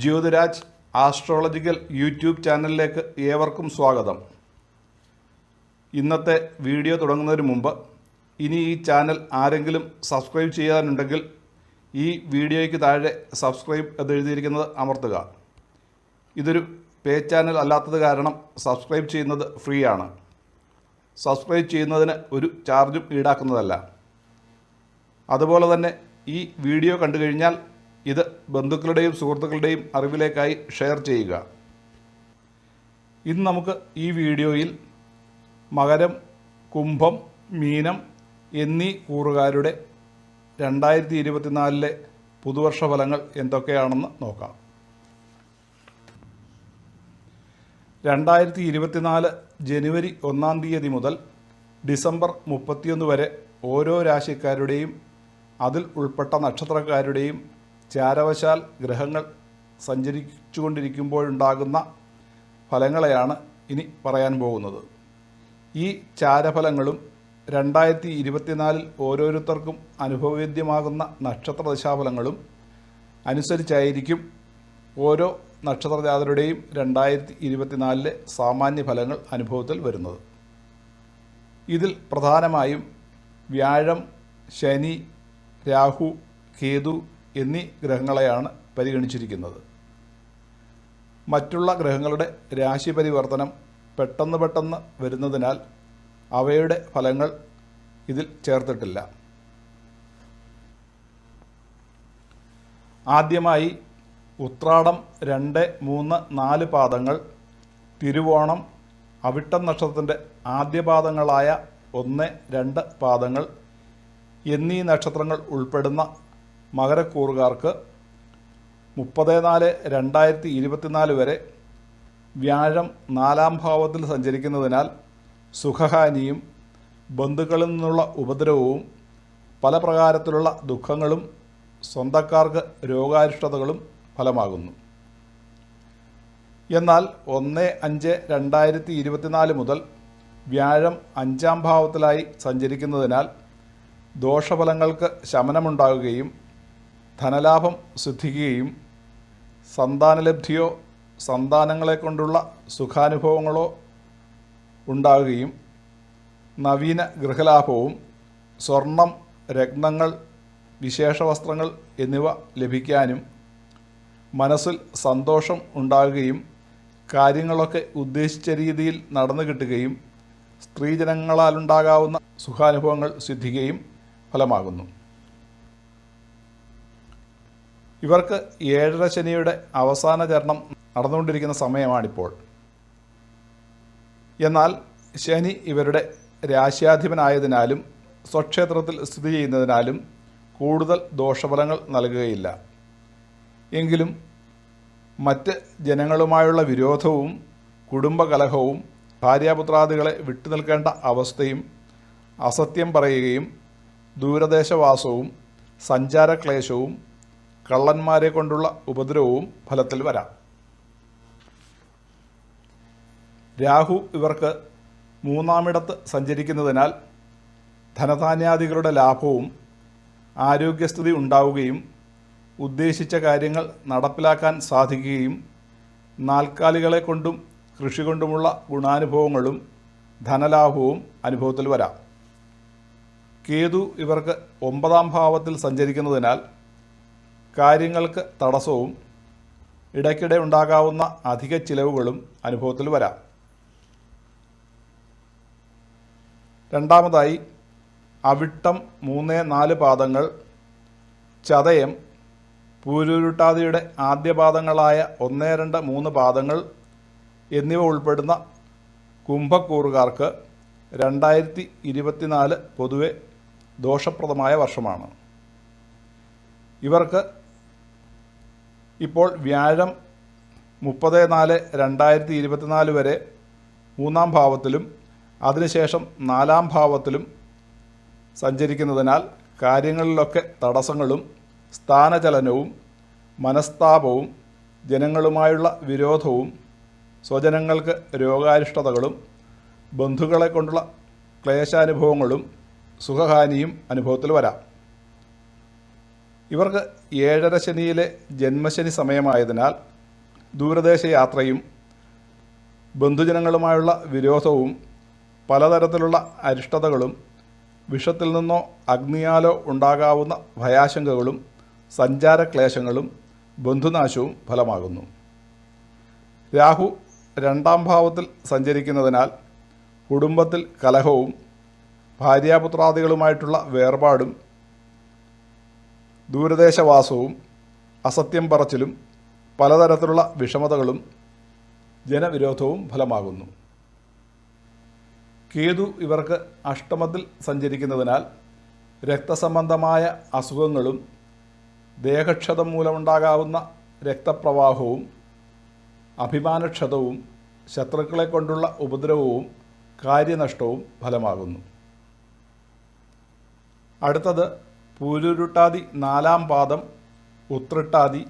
Jyothiraj astrological YouTube ചാനലിലേക്ക് ഏവർക്കും സ്വാഗതം. ഇന്നത്തെ വീഡിയോ തുടങ്ങുന്നതിന് മുമ്പ് ഇനി ഈ ചാനൽ ആരെങ്കിലും സബ്സ്ക്രൈബ് ചെയ്യാനുണ്ടെങ്കിൽ ഈ വീഡിയോയ്ക്ക് താഴെ സബ്സ്ക്രൈബ് എന്നെഴുതിയിരിക്കുന്നത് അമർത്തുക. ഇതൊരു പേ ചാനൽ അല്ലാത്തത് കാരണം സബ്സ്ക്രൈബ് ചെയ്യുന്നത് ഫ്രീ ആണ് സബ്സ്ക്രൈബ് ചെയ്യുന്നതിന് ഒരു ചാർജും ഈടാക്കുന്നതല്ല. അതുപോലെ തന്നെ ഈ വീഡിയോ കണ്ടു കഴിഞ്ഞാൽ ഇത് ബന്ധുക്കളുടെയും സുഹൃത്തുക്കളുടെയും അറിവിലേക്കായി ഷെയർ ചെയ്യുക. ഇന്ന് നമുക്ക് ഈ വീഡിയോയിൽ മകരം കുംഭം മീനം എന്നീ കൂറുകാരുടെ രണ്ടായിരത്തി ഇരുപത്തിനാലിലെ പുതുവർഷ ഫലങ്ങൾ എന്തൊക്കെയാണെന്ന് നോക്കാം. രണ്ടായിരത്തി ഇരുപത്തിനാല് ജനുവരി ഒന്നാം തീയതി മുതൽ ഡിസംബർ മുപ്പത്തിയൊന്ന് വരെ ഓരോ രാശിക്കാരുടെയും അതിൽ ഉൾപ്പെട്ട നക്ഷത്രക്കാരുടെയും ചാരവശാൽ ഗ്രഹങ്ങൾ സഞ്ചരിച്ചുകൊണ്ടിരിക്കുമ്പോഴുണ്ടാകുന്ന ഫലങ്ങളെയാണ് ഇനി പറയാൻ പോകുന്നത്. ഈ ചാരഫലങ്ങളും രണ്ടായിരത്തി ഇരുപത്തിനാലിൽ ഓരോരുത്തർക്കും അനുഭവവേദ്യമാകുന്ന നക്ഷത്ര ദശാഫലങ്ങളും അനുസരിച്ചായിരിക്കും ഓരോ നക്ഷത്രജാതരുടെയും രണ്ടായിരത്തി ഇരുപത്തിനാലിലെ സാമാന്യ ഫലങ്ങൾ അനുഭവത്തിൽ വരുന്നത്. ഇതിൽ പ്രധാനമായും വ്യാഴം ശനി രാഹു കേതു എന്നീ ഗ്രഹങ്ങളെയാണ് പരിഗണിച്ചിരിക്കുന്നത്. മറ്റുള്ള ഗ്രഹങ്ങളുടെ രാശി പരിവർത്തനം പെട്ടെന്ന് പെട്ടെന്ന് വരുന്നതിനാൽ അവയുടെ ഫലങ്ങൾ ഇതിൽ ചേർത്തിട്ടില്ല. ആദ്യമായി ഉത്രാടം രണ്ട് മൂന്ന് നാല് പാദങ്ങൾ തിരുവോണം അവിട്ടം നക്ഷത്രത്തിന്റെ ആദ്യ പാദങ്ങളായ ഒന്ന് രണ്ട് പാദങ്ങൾ എന്നീ നക്ഷത്രങ്ങൾ ഉൾപ്പെടുന്ന മകരക്കൂറുകാർക്ക് മുപ്പത് നാല് രണ്ടായിരത്തി ഇരുപത്തിനാല് വരെ വ്യാഴം നാലാം ഭാവത്തിൽ സഞ്ചരിക്കുന്നതിനാൽ സുഖഹാനിയും ബന്ധുക്കളിൽ നിന്നുള്ള ഉപദ്രവവും പല പ്രകാരത്തിലുള്ള ദുഃഖങ്ങളും സ്വന്തക്കാർക്ക് രോഗാരിഷ്ടതകളും ഫലമാകുന്നു. എന്നാൽ ഒന്ന് അഞ്ച് രണ്ടായിരത്തി ഇരുപത്തിനാല് മുതൽ വ്യാഴം അഞ്ചാം ഭാവത്തിലായി സഞ്ചരിക്കുന്നതിനാൽ ദോഷഫലങ്ങൾക്ക് ശമനമുണ്ടാകുകയും ധനലാഭം സിദ്ധിക്കുകയും സന്താനലബ്ധിയോ സന്താനങ്ങളെ കൊണ്ടുള്ള സുഖാനുഭവങ്ങളോ ഉണ്ടാകുകയും നവീന ഗൃഹലാഭവും സ്വർണം രത്നങ്ങൾ വിശേഷ വസ്ത്രങ്ങൾ എന്നിവ ലഭിക്കാനും മനസ്സിൽ സന്തോഷം ഉണ്ടാകുകയും കാര്യങ്ങളൊക്കെ ഉദ്ദേശിച്ച രീതിയിൽ നടന്നു കിട്ടുകയും സ്ത്രീജനങ്ങളാലുണ്ടാകാവുന്ന സുഖാനുഭവങ്ങൾ സിദ്ധിക്കുകയും ഫലമാകുന്നു. ഇവർക്ക് ഏഴര ശനിയുടെ അവസാന ചരണം നടന്നുകൊണ്ടിരിക്കുന്ന സമയമാണിപ്പോൾ. എന്നാൽ ശനി ഇവരുടെ രാശ്യാധിപനായതിനാലും സ്വക്ഷേത്രത്തിൽ സ്ഥിതി ചെയ്യുന്നതിനാലും കൂടുതൽ ദോഷഫലങ്ങൾ നൽകുകയില്ല. എങ്കിലും മറ്റ് ജനങ്ങളുമായുള്ള വിരോധവും കുടുംബകലഹവും ഭാര്യാപുത്രാദികളെ വിട്ടുനിൽക്കേണ്ട അവസ്ഥയും അസത്യം പറയുകയും ദൂരദേശവാസവും സഞ്ചാരക്ലേശവും കള്ളന്മാരെ കൊണ്ടുള്ള ഉപദ്രവവും ഫലത്തിൽ വരാം. രാഹു ഇവർക്ക് മൂന്നാമിടത്ത് സഞ്ചരിക്കുന്നതിനാൽ ധനധാന്യാദികളുടെ ലാഭവും ആരോഗ്യസ്ഥിതി ഉണ്ടാവുകയും ഉദ്ദേശിച്ച കാര്യങ്ങൾ നടപ്പിലാക്കാൻ സാധിക്കുകയും നാൽക്കാലികളെ കൊണ്ടും കൃഷി കൊണ്ടുമുള്ള ഗുണാനുഭവങ്ങളും ധനലാഭവും അനുഭവത്തിൽ വരാം. കേതു ഇവർക്ക് ഒമ്പതാം ഭാവത്തിൽ സഞ്ചരിക്കുന്നതിനാൽ കാര്യങ്ങൾക്ക് തടസ്സവും ഇടയ്ക്കിടെ ഉണ്ടാകാവുന്ന അധിക ചിലവുകളും അനുഭവത്തിൽ വരാം. രണ്ടാമതായി അവിട്ടം മൂന്ന് നാല് പാദങ്ങൾ ചതയം പൂരുരുട്ടാതിയുടെ ആദ്യ പാദങ്ങളായ ഒന്ന് രണ്ട് മൂന്ന് പാദങ്ങൾ എന്നിവ ഉൾപ്പെടുന്ന കുംഭക്കൂറുകാർക്ക് രണ്ടായിരത്തി ഇരുപത്തിനാല് പൊതുവെ ദോഷപ്രദമായ വർഷമാണ്. ഇവർക്ക് ഇപ്പോൾ വ്യാഴം മുപ്പത് നാല് രണ്ടായിരത്തി ഇരുപത്തിനാല് വരെ മൂന്നാം ഭാവത്തിലും അതിനുശേഷം നാലാം ഭാവത്തിലും സഞ്ചരിക്കുന്നതിനാൽ കാര്യങ്ങളിലൊക്കെ തടസ്സങ്ങളും സ്ഥാനചലനവും മനസ്താപവും ജനങ്ങളുമായുള്ള വിരോധവും സ്വജനങ്ങൾക്ക് രോഗാരിഷ്ടതകളും ബന്ധുക്കളെ കൊണ്ടുള്ള ക്ലേശാനുഭവങ്ങളും സുഖഹാനിയും അനുഭവത്തിൽ വരാം. ഇവർക്ക് ഏഴര ശനിയിലെ ജന്മശനി സമയമായതിനാൽ ദൂരദേശ യാത്രയും ബന്ധുജനങ്ങളുമായുള്ള വിരോധവും പലതരത്തിലുള്ള അരിഷ്ടതകളും വിഷത്തിൽ നിന്നോ അഗ്നിയാലോ ഉണ്ടാകാവുന്ന ഭയാശങ്കകളും സഞ്ചാരക്ലേശങ്ങളും ബന്ധുനാശവും ഫലമാകുന്നു. രാഹു രണ്ടാം ഭാവത്തിൽ സഞ്ചരിക്കുന്നതിനാൽ കുടുംബത്തിൽ കലഹവും ഭാര്യാപുത്രാദികളുമായിട്ടുള്ള വേർപാടും ദൂരദേശവാസവും അസത്യം പറച്ചിലും പലതരത്തിലുള്ള വിഷമതകളും ജനവിരോധവും ഫലമാകുന്നു. കേതു ഇവർക്ക് അഷ്ടമത്തിൽ സഞ്ചരിക്കുന്നതിനാൽ രക്തസംബന്ധമായ അസുഖങ്ങളും ദേഹക്ഷതം മൂലമുണ്ടാകാവുന്ന രക്തപ്രവാഹവും അഭിമാനക്ഷതവും ശത്രുക്കളെ കൊണ്ടുള്ള ഉപദ്രവവും കാര്യനഷ്ടവും ഫലമാകുന്നു. അടുത്തത് പൂരുരുട്ടാതി നാലാം പാദം ഉത്രട്ടാതി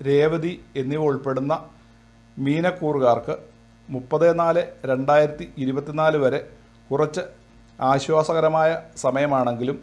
രേവതി എന്നിവ ഉൾപ്പെടുന്ന മീനക്കൂറുകാർക്ക് മുപ്പത് നാല് രണ്ടായിരത്തി ഇരുപത്തിനാല് വരെ കുറച്ച് ആശ്വാസകരമായ സമയമാണെങ്കിലും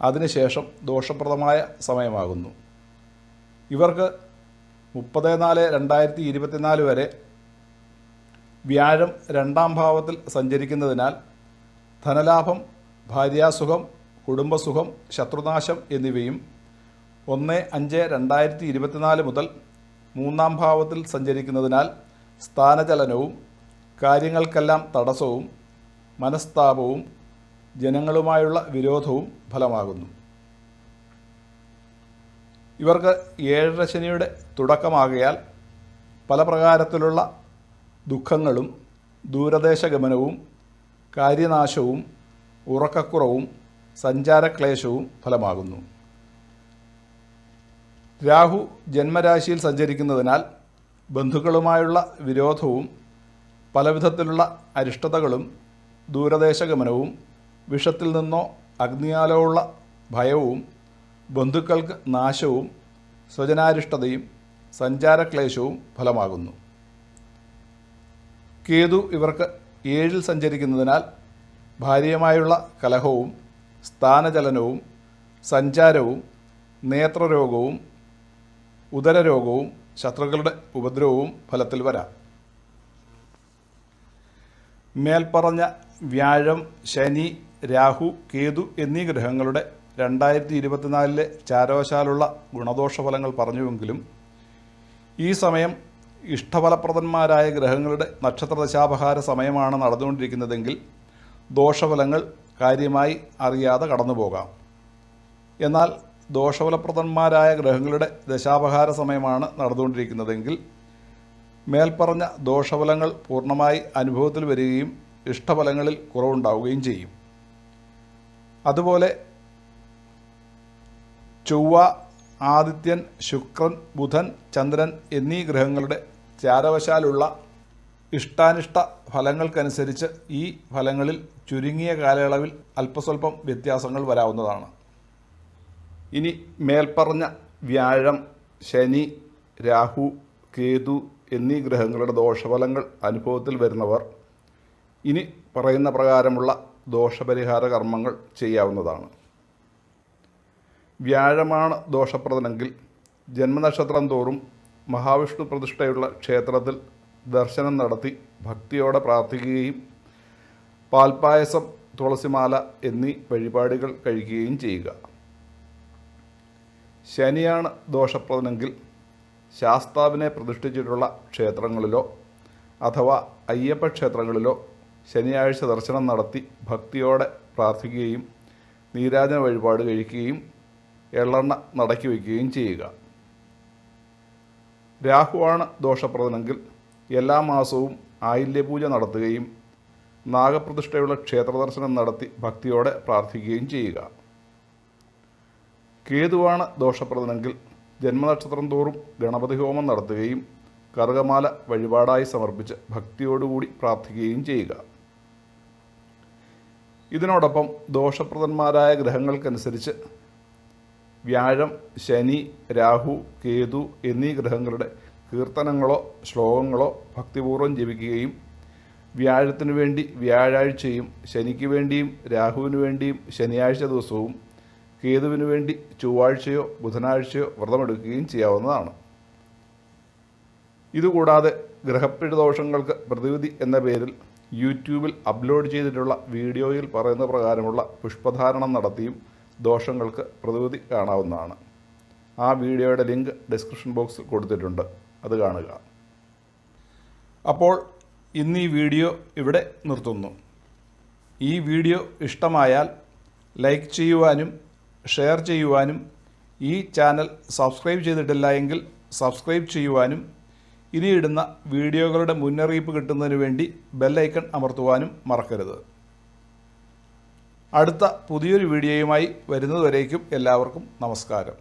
അതിനുശേഷം ദോഷപ്രദമായ സമയമാകുന്നു. ഇവർക്ക് മുപ്പത് നാല് രണ്ടായിരത്തി ഇരുപത്തിനാല് വരെ വ്യാഴം രണ്ടാം ഭാവത്തിൽ സഞ്ചരിക്കുന്നതിനാൽ ധനലാഭം ഭാര്യാസുഖം കുടുംബസുഖം ശത്രുനാശം എന്നിവയും ഒന്ന് അഞ്ച് രണ്ടായിരത്തി ഇരുപത്തിനാല് മുതൽ മൂന്നാം ഭാവത്തിൽ സഞ്ചരിക്കുന്നതിനാൽ സ്ഥാനചലനവും കാര്യങ്ങൾക്കെല്ലാം തടസ്സവും മനസ്താപവും ജനങ്ങളുമായുള്ള വിരോധവും ഫലമാകുന്നു. ഇവർക്ക് ഏഴര ശനിയുടെ തുടക്കമാകയാൽ പല പ്രകാരത്തിലുള്ള ദുഃഖങ്ങളും ദൂരദേശഗമനവും കാര്യനാശവും ഉറക്കക്കുറവും സഞ്ചാരക്ലേശവും ഫലമാകുന്നു. രാഹു ജന്മരാശിയിൽ സഞ്ചരിക്കുന്നതിനാൽ ബന്ധുക്കളുമായുള്ള വിരോധവും പലവിധത്തിലുള്ള അരിഷ്ടതകളും ദൂരദേശഗമനവും വിഷത്തിൽ നിന്നോ അഗ്നിയാലോ ഉള്ള ഭയവും ബന്ധുക്കൾക്ക് നാശവും സ്വജനാരിഷ്ടതയും സഞ്ചാരക്ലേശവും ഫലമാകുന്നു. കേതു ഇവർക്ക് ഏഴിൽ സഞ്ചരിക്കുന്നതിനാൽ ഭാര്യയുമായുള്ള കലഹവും സ്ഥാനചലനവും സഞ്ചാരവും നേത്രരോഗവും ഉദരരോഗവും ശത്രുക്കളുടെ ഉപദ്രവവും ഫലത്തിൽ വരാം. മേൽപ്പറഞ്ഞ വ്യാഴം ശനി രാഹു കേതു എന്നീ ഗ്രഹങ്ങളുടെ രണ്ടായിരത്തി ഇരുപത്തിനാലിലെ ചാരവശാലുള്ള ഗുണദോഷ ഫലങ്ങൾ പറഞ്ഞുവെങ്കിലും ഈ സമയം ഇഷ്ടഫലപ്രദന്മാരായ ഗ്രഹങ്ങളുടെ നക്ഷത്രദശാപഹാര സമയമാണ് നടന്നുകൊണ്ടിരിക്കുന്നതെങ്കിൽ ദോഷഫലങ്ങൾ കാര്യമായി അറിയാതെ കടന്നു പോകാം. എന്നാൽ ദോഷഫലപ്രദന്മാരായ ഗ്രഹങ്ങളുടെ ദശാപഹാര സമയമാണ് നടന്നുകൊണ്ടിരിക്കുന്നതെങ്കിൽ മേൽപ്പറഞ്ഞ ദോഷഫലങ്ങൾ പൂർണമായി അനുഭവത്തിൽ വരികയും ഇഷ്ടഫലങ്ങളിൽ കുറവുണ്ടാവുകയും ചെയ്യും. അതുപോലെ ചൊവ്വ ആദിത്യൻ ശുക്രൻ ബുധൻ ചന്ദ്രൻ എന്നീ ഗ്രഹങ്ങളുടെ ചാരവശാലുള്ള ഇഷ്ടാനിഷ്ട ഫലങ്ങൾക്കനുസരിച്ച് ഈ ഫലങ്ങളിൽ ചുരുങ്ങിയ കാലയളവിൽ അല്പസ്വല്പം വ്യത്യാസങ്ങൾ വരാവുന്നതാണ്. ഇനി മേൽപ്പറഞ്ഞ വ്യാഴം ശനി രാഹു കേതു എന്നീ ഗ്രഹങ്ങളുടെ ദോഷഫലങ്ങൾ അനുഭവത്തിൽ വരുന്നവർ ഇനി പറയുന്ന പ്രകാരമുള്ള ദോഷപരിഹാര കർമ്മങ്ങൾ ചെയ്യാവുന്നതാണ്. വ്യാഴമാണ് ദോഷപ്രദനെങ്കിൽ ജന്മനക്ഷത്രം തോറും മഹാവിഷ്ണു പ്രതിഷ്ഠയുള്ള ക്ഷേത്രത്തിൽ ദർശനം നടത്തി ഭക്തിയോടെ പ്രാർത്ഥിക്കുകയും പാൽപ്പായസം തുളസിമാല എന്നീ വഴിപാടുകൾ കഴിക്കുകയും ചെയ്യുക. ശനിയാണ് ദോഷപ്രദനെങ്കിൽ ശാസ്താവിനെ പ്രതിഷ്ഠിച്ചിട്ടുള്ള ക്ഷേത്രങ്ങളിലോ അഥവാ അയ്യപ്പ ക്ഷേത്രങ്ങളിലോ ശനിയാഴ്ച ദർശനം നടത്തി ഭക്തിയോടെ പ്രാർത്ഥിക്കുകയും നീരാജന വഴിപാട് കഴിക്കുകയും എള്ളെണ്ണ നടക്കി വയ്ക്കുകയും ചെയ്യുക. രാഹുവാണ് ദോഷപ്രദനെങ്കിൽ എല്ലാ മാസവും ആയില്യപൂജ നടത്തുകയും നാഗപ്രതിഷ്ഠയുള്ള ക്ഷേത്രദർശനം നടത്തി ഭക്തിയോടെ പ്രാർത്ഥിക്കുകയും ചെയ്യുക. കേതുവാണ് ദോഷപ്രദനെങ്കിൽ ജന്മനക്ഷത്രം തോറും ഗണപതി ഹോമം നടത്തുകയും കറുകമാല വഴിപാടായി സമർപ്പിച്ച് ഭക്തിയോടുകൂടി പ്രാർത്ഥിക്കുകയും ചെയ്യുക. ഇതിനോടൊപ്പം ദോഷപ്രദന്മാരായ ഗ്രഹങ്ങൾക്കനുസരിച്ച് വ്യാഴം ശനി രാഹു കേതു എന്നീ ഗ്രഹങ്ങളുടെ കീർത്തനങ്ങളോ ശ്ലോകങ്ങളോ ഭക്തിപൂർവം ജപിക്കുകയും വ്യാഴത്തിനു വേണ്ടി വ്യാഴാഴ്ചയും ശനിക്ക് വേണ്ടിയും രാഹുവിന് വേണ്ടിയും ശനിയാഴ്ച ദിവസവും കേതുവിന് വേണ്ടി ചൊവ്വാഴ്ചയോ ബുധനാഴ്ചയോ വ്രതമെടുക്കുകയും ചെയ്യാവുന്നതാണ്. ഇതുകൂടാതെ ഗ്രഹപ്പിഴദോഷങ്ങൾക്ക് പ്രതിവിധി എന്ന പേരിൽ യൂട്യൂബിൽ അപ്ലോഡ് ചെയ്തിട്ടുള്ള വീഡിയോയിൽ പറയുന്ന പ്രകാരമുള്ള പുഷ്പധാരണം നടത്തിയും ദോഷങ്ങൾക്ക് പ്രതിവിധി കാണാവുന്നതാണ്. ആ വീഡിയോയുടെ ലിങ്ക് ഡിസ്ക്രിപ്ഷൻ ബോക്സിൽ കൊടുത്തിട്ടുണ്ട്. അത് കാണുക. അപ്പോൾ ഇന്ന് ഈ വീഡിയോ ഇവിടെ നിർത്തുന്നു. ഈ വീഡിയോ ഇഷ്ടമായാൽ ലൈക്ക് ചെയ്യുവാനും ഷെയർ ചെയ്യുവാനും ഈ ചാനൽ സബ്സ്ക്രൈബ് ചെയ്തിട്ടില്ല എങ്കിൽ സബ്സ്ക്രൈബ് ചെയ്യുവാനും ഇനിയിടുന്ന വീഡിയോകളുടെ മുന്നറിയിപ്പ് കിട്ടുന്നതിന് വേണ്ടി ബെല്ലൈക്കൺ അമർത്തുവാനും മറക്കരുത്. അടുത്ത പുതിയൊരു വീഡിയോയുമായി വരുന്നതുവരേക്കും എല്ലാവർക്കും നമസ്കാരം.